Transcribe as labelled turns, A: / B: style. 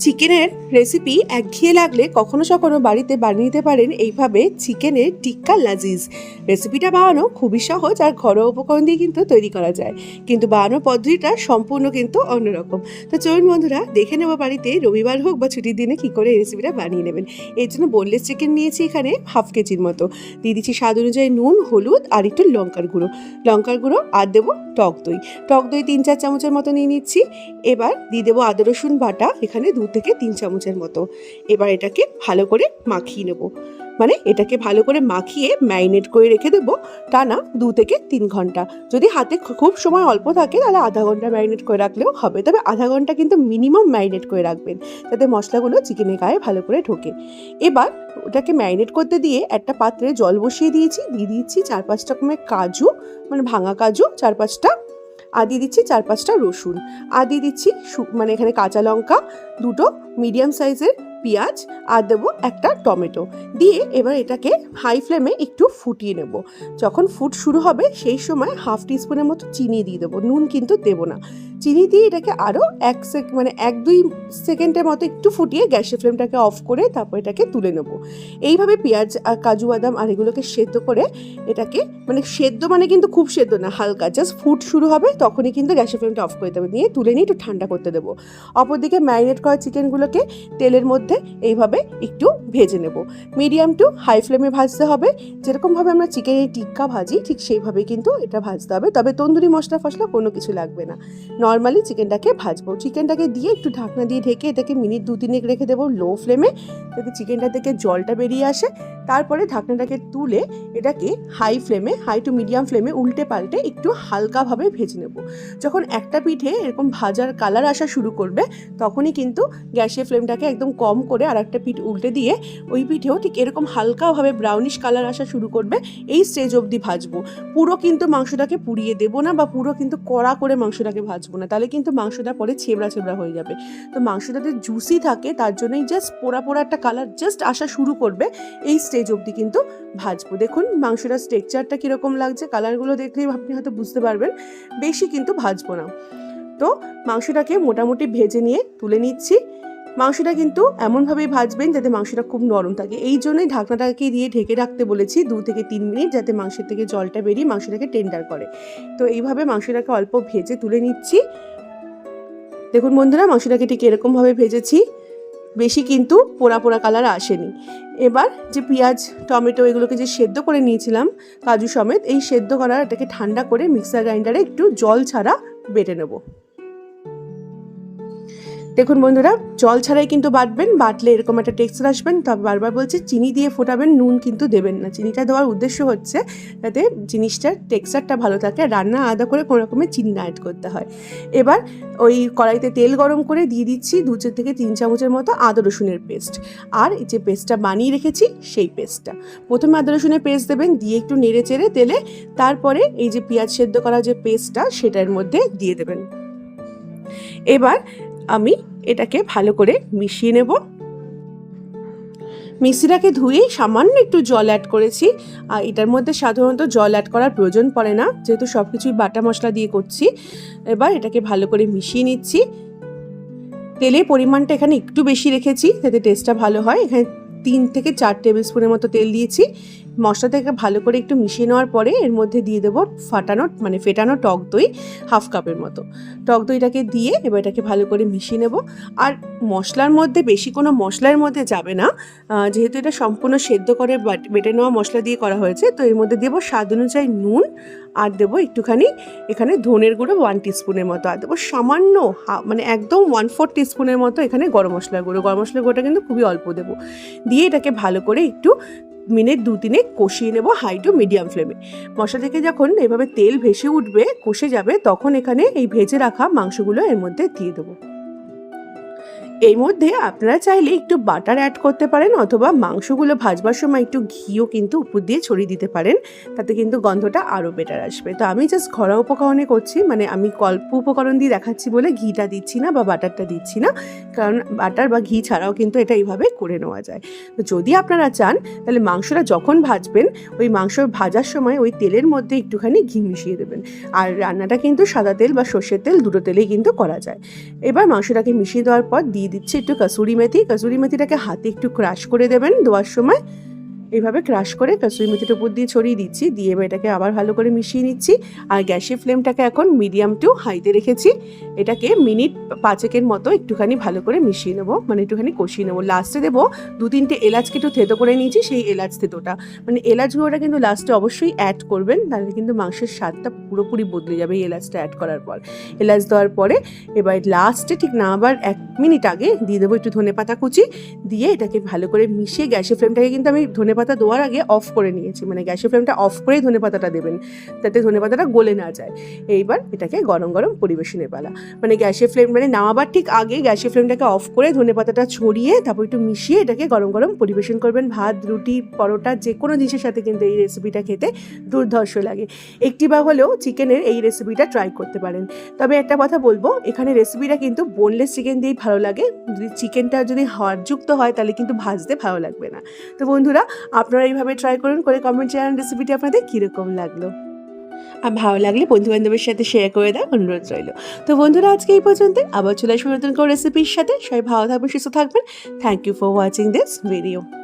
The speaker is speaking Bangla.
A: চিকেনের রেসিপি একঘেয়ে লাগলে কখনো সখনো বাড়িতে বানিয়ে নিতে পারেন এইভাবে চিকেনের টিক্কা লাজিজ। রেসিপিটা বানানো খুবই সহজ আর ঘরোয়া উপকরণ দিয়ে কিন্তু তৈরি করা যায়। কিন্তু বানানোর পদ্ধতিটা সম্পূর্ণ কিন্তু অন্যরকম। তো চলুন বন্ধুরা, দেখে নেব বাড়িতে রবিবার হোক বা ছুটির দিনে কী করে এই রেসিপিটা বানিয়ে নেবেন। এর জন্য বোনলেস চিকেন নিয়েছি এখানে হাফ কেজির মতো। দিয়ে দিচ্ছি স্বাদ অনুযায়ী নুন, হলুদ আর একটু লঙ্কার গুঁড়ো। লঙ্কার গুঁড়ো আর দেবো টক দই। টক দই তিন চার চামচের মতো নিয়ে নিচ্ছি। এবার দিয়ে দেবো আদা রসুন বাটা, এখানে দু থেকে তিন চামচের মতো। এবার এটাকে ভালো করে মাখিয়ে নেব। মানে এটাকে ভালো করে মাখিয়ে ম্যারিনেট করে রেখে দেবো টানা দু থেকে তিন ঘণ্টা। যদি হাতে খুব সময় অল্প থাকে তাহলে আধা ঘণ্টা ম্যারিনেট করে রাখলেও হবে। তবে আধা ঘণ্টা কিন্তু মিনিমাম ম্যারিনেট করে রাখবেন যাতে মশলাগুলো চিকেনের গায়ে ভালো করে ঢোকে। এবার ওটাকে ম্যারিনেট করতে দিয়ে একটা পাত্রে জল বসিয়ে দিয়েছি। দিয়ে দিচ্ছি চার পাঁচ রকমের কাজু মানে ভাঙা কাজু, চার পাঁচটা আর দিয়ে দিচ্ছি চার পাঁচটা রসুন। আর দিয়ে দিচ্ছি মানে এখানে কাঁচা লঙ্কা, দুটো মিডিয়াম সাইজের পেঁয়াজ, আর দেবো একটা টমেটো। দিয়ে এবার এটাকে হাই ফ্লেমে একটু ফুটিয়ে নেব। যখন ফুট শুরু হবে, সেই সময় হাফ টিস্পুনের মতো চিনি দিয়ে দেবো। নুন কিন্তু দেবো না। চিনি দিয়ে এটাকে আরও এক সেক মানে এক দুই সেকেন্ডের মতো একটু ফুটিয়ে গ্যাসের ফ্লেমটাকে অফ করে তারপর এটাকে তুলে নেব। এইভাবে পেঁয়াজ আর কাজু, বাদাম আর এগুলোকে সেদ্ধ করে এটাকে মানে সেদ্ধ মানে কিন্তু খুব সেদ্ধ না, হালকা জাস্ট ফুট শুরু হবে তখনই কিন্তু গ্যাসের ফ্লেমটা অফ করে দেবে নিয়ে তুলে নিয়ে একটু ঠান্ডা করতে দেবো। অপরদিকে ম্যারিনেট করা চিকেনগুলোকে তেলের মধ্যে এইভাবে একটু ভেজে নেব। মিডিয়াম টু হাই ফ্লেমে ভাজতে হবে, যেরকমভাবে আমরা চিকেনের টিক্কা ভাজি, ঠিক সেইভাবে কিন্তু এটা ভাজতে হবে, তবে তন্দুরি মশলা ফসলা কোনো কিছু লাগবে না। নর্মালি চিকেনটাকে ভাজবো। চিকেনটাকে দিয়ে একটু ঢাকনা দিয়ে ঢেকে এটাকে মিনিট দু তিনেক রেখে দেবো লো ফ্লেমে যাতে চিকেনটা থেকে জলটা বেরিয়ে আসে। তারপরে ঢাকনাটাকে তুলে এটাকে হাই ফ্লেমে হাই টু মিডিয়াম ফ্লেমে উল্টে পাল্টে একটু হালকাভাবে ভেজে নেব। যখন একটা পিঠে এরকম ভাজার কালার আসা শুরু করবে, তখনই কিন্তু গ্যাসের ফ্লেমটাকে একদম কম করে আর একটা পিঠ উল্টে দিয়ে ওই পিঠেও ঠিক এরকম হালকাভাবে ব্রাউনিশ কালার আসা শুরু করবে, এই স্টেজ অবধি ভাজবো। পুরো কিন্তু মাংসটাকে পুড়িয়ে দেবো না বা পুরো কিন্তু কড়া করে মাংসটাকে ভাজবো না, তাহলে কিন্তু মাংসটা পরে ছেবড়া ছেবড়া হয়ে যাবে। তো মাংসটা যে জুসি থাকে, তার জন্যই জাস্ট পোড়া পোড়া একটা কালার জাস্ট আসা শুরু করবে, এই স্টেজ অবধি কিন্তু ভাজবো। দেখুন, মাংসটার স্ট্রেকচারটা কীরকম লাগছে কালারগুলো দেখলেই আপনি হয়তো বুঝতে পারবেন, বেশি কিন্তু ভাজবো না। তো মাংসটাকে মোটামুটি ভেজে নিয়ে তুলে নিচ্ছি। মাংসটা কিন্তু এমনভাবেই ভাজবেন যাতে মাংসটা খুব নরম থাকে। এই জন্যই ঢাকনাটাকে দিয়ে ঢেকে রাখতে বলেছি দু থেকে তিন মিনিট যাতে মাংসের থেকে জলটা বেরিয়ে মাংসটাকে টেন্ডার করে। তো এইভাবে মাংসটাকে অল্প ভেজে তুলে নিচ্ছি। দেখুন বন্ধুরা, মাংসটাকে ঠিক এরকমভাবে ভেজেছি। বেশি কিন্তু পোড়া পোড়া কালার আসেনি। এবার যে পেঁয়াজ, টমেটো এগুলোকে যে সেদ্ধ করে নিয়েছিলাম কাজু সমেত, এই সেদ্ধ করা এটাকে ঠান্ডা করে মিক্সার গ্রাইন্ডারে একটু জল ছাড়া বেটে নেব। দেখুন বন্ধুরা, জল ছাড়াই কিন্তু বাটবেন, বাটলে এরকম একটা টেক্সচার আসবেন তবে বারবার বলছি, চিনি দিয়ে ফোটাবেন, নুন কিন্তু দেবেন না। চিনিটা দেওয়ার উদ্দেশ্য হচ্ছে যাতে জিনিসটার টেক্সচারটা ভালো থাকে রান্না আলাদা করে কোনো রকমের চিনি না অ্যাড করতে হয়। এবার ওই কড়াইতে তেল গরম করে দিয়ে দিচ্ছি দু চার থেকে তিন চামচের মতো আদা রসুনের পেস্ট। আর যে পেস্টটা বানিয়ে রেখেছি, সেই পেস্টটা। প্রথমে আদা রসুনের পেস্ট দেবেন, দিয়ে একটু নেড়ে চেড়ে তেলে, তারপরে এই যে পেঁয়াজ সেদ্ধ করা যে পেস্টটা, সেটার মধ্যে দিয়ে দেবেন। এবার আমি এটাকে ভালো করে মিশিয়ে নেব। মিক্সিটাকে ধুয়ে সামান্য একটু জল অ্যাড করেছি। আর এটার মধ্যে সাধারণত জল অ্যাড করার প্রয়োজন পড়ে না, যেহেতু সব কিছুই বাটা মশলা দিয়ে করছি। এবার এটাকে ভালো করে মিশিয়ে নিচ্ছি। তেলের পরিমাণটা এখানে একটু বেশি রেখেছি, যাতে টেস্টটা ভালো হয়। এখানে তিন থেকে চার টেবিল স্পুনের মতো তেল দিয়েছি। মশলাটাকে ভালো করে একটু মিশিয়ে নেওয়ার পরে এর মধ্যে দিয়ে দেবো ফাটানো মানে ফেটানো টক দই হাফ কাপের মতো। টক দইটাকে দিয়ে এবার এটাকে ভালো করে মিশিয়ে নেব। আর মশলার মধ্যে, বেশি কোনো মশলার মধ্যে যাবে না। যেহেতু এটা সম্পূর্ণ সেদ্ধ করে বাট- নেওয়া মশলা দিয়ে করা হয়েছে, তো এর মধ্যে দেবো স্বাদ অনুযায়ী নুন আর দেবো একটুখানি এখানে ধনের গুঁড়ো ওয়ান টিস্পুনের মতো। আর দেবো সামান্য মানে একদম ওয়ান ফোর টিস্পুনের মতো এখানে গরম মশলার গুঁড়ো। গরম মশলার গুঁড়োটা কিন্তু খুবই অল্প দেবো। দিয়ে এটাকে ভালো করে একটু মিনিট দু তিনে কষিয়ে নেব হাই টু মিডিয়াম ফ্লেমে মশলা থেকে যখন এভাবে তেল ভেসে উঠবে, কষে যাবে, তখন এখানে এই ভেজে রাখা মাংসগুলো এর মধ্যে দিয়ে দেবো। এই মধ্যে আপনারা চাইলে একটু বাটার অ্যাড করতে পারেন অথবা মাংসগুলো ভাজবার সময় একটু ঘিও কিন্তু উপর দিয়ে ছড়িয়ে দিতে পারেন, তাতে কিন্তু গন্ধটা আরও বেটার আসবে। তো আমি জাস্ট ঘরোয়া উপকরণে করছি মানে আমি কল্প উপকরণ দিয়ে দেখাচ্ছি বলে ঘিটা দিচ্ছি না বা বাটারটা দিচ্ছি না, কারণ বাটার বা ঘি ছাড়াও কিন্তু এটা এইভাবে করে নেওয়া যায়। তো যদি আপনারা চান, তাহলে মাংসটা যখন ভাজবেন, ওই মাংস ভাজার সময় ওই তেলের মধ্যে একটুখানি ঘি মিশিয়ে দেবেন। আর রান্নাটা কিন্তু সাদা তেল বা সর্ষের তেল দুটো তেলেই কিন্তু করা যায়। এবার মাংসটাকে মিশিয়ে দেওয়ার পর দিয়ে দিয়ে দিচ্ছি একটু কাসুরি মেথি কাসুরি মেথিটাকে হাতে একটু ক্রাশ করে দেবেন দেওয়ার সময়। এইভাবে ক্রাশ করে কাসুরি মেথিটার উপর দিয়ে ছড়িয়ে দিচ্ছি। দিয়ে এবার এটাকে আবার ভালো করে মিশিয়ে নিচ্ছি। আর গ্যাসের ফ্লেমটাকে এখন মিডিয়াম টু হাইতে রেখেছি। এটাকে মিনিট পাঁচেকের মতো একটুখানি ভালো করে মিশিয়ে নেব। মানে একটুখানি কষিয়ে নেব। লাস্টে দেবো দু তিনটে এলাচকে একটু থেতো করে নিয়েছি সেই এলাচ থেতোটা। মানে এলাচ গুঁড়োটা কিন্তু লাস্টে অবশ্যই অ্যাড করবেন। তাহলে কিন্তু মাংসের স্বাদটা পুরোপুরি বদলে যাবে এই এলাচটা অ্যাড করার পর। এলাচ দেওয়ার পরে এবার লাস্টে ঠিক না আবার এক মিনিট আগে দিয়ে দেবো একটু ধনে পাতা কুচি। দিয়ে এটাকে ভালো করে মিশিয়ে গ্যাসের ফ্লেমটাকে কিন্তু আমি ধনে পাতা দেওয়ার আগে অফ করে নিয়েছি। মানে গ্যাসের ফ্লেমটা অফ করেই ধনে পাতাটা দেবেন, যাতে ধনে পাতাটা গলে না যায়। এইবার এটাকে গরম গরম পরিবেশনের পালা মানে গ্যাসের ফ্লেম মানে নামাবার ঠিক আগে গ্যাসের ফ্লেমটাকে অফ করে ধনে পাতাটা ছড়িয়ে তারপর একটু মিশিয়ে এটাকে গরম গরম পরিবেশন করবেন। ভাত, রুটি, পরোটা, যে কোনো জিনিসের সাথে কিন্তু এই রেসিপিটা খেতে দুর্ধর্ষ লাগে। একটি বা হলেও চিকেনের এই রেসিপিটা ট্রাই করতে পারেন। তবে একটা কথা বলব, এখানে রেসিপিটা কিন্তু বোনলেস চিকেন দিয়েই ভালো লাগে। যদি চিকেনটা যদি হাড়যুক্ত হয়, তাহলে কিন্তু ভাজতে ভালো লাগবে না। তো বন্ধুরা আপনারা এইভাবে ট্রাই করুন করে কমেন্ট জানান রেসিপিটি আপনাদের কীরকম লাগল। আর ভালো লাগলে বন্ধু বান্ধবের সাথে শেয়ার করে দেওয়া অনুরোধ রইল। তো বন্ধুরা, আজকে এই পর্যন্ত আবার চলে আসব নতুন কোনো রেসিপির সাথে। সবাই ভালো থাকবেন, সুস্থ থাকবেন। Thank you for watching this video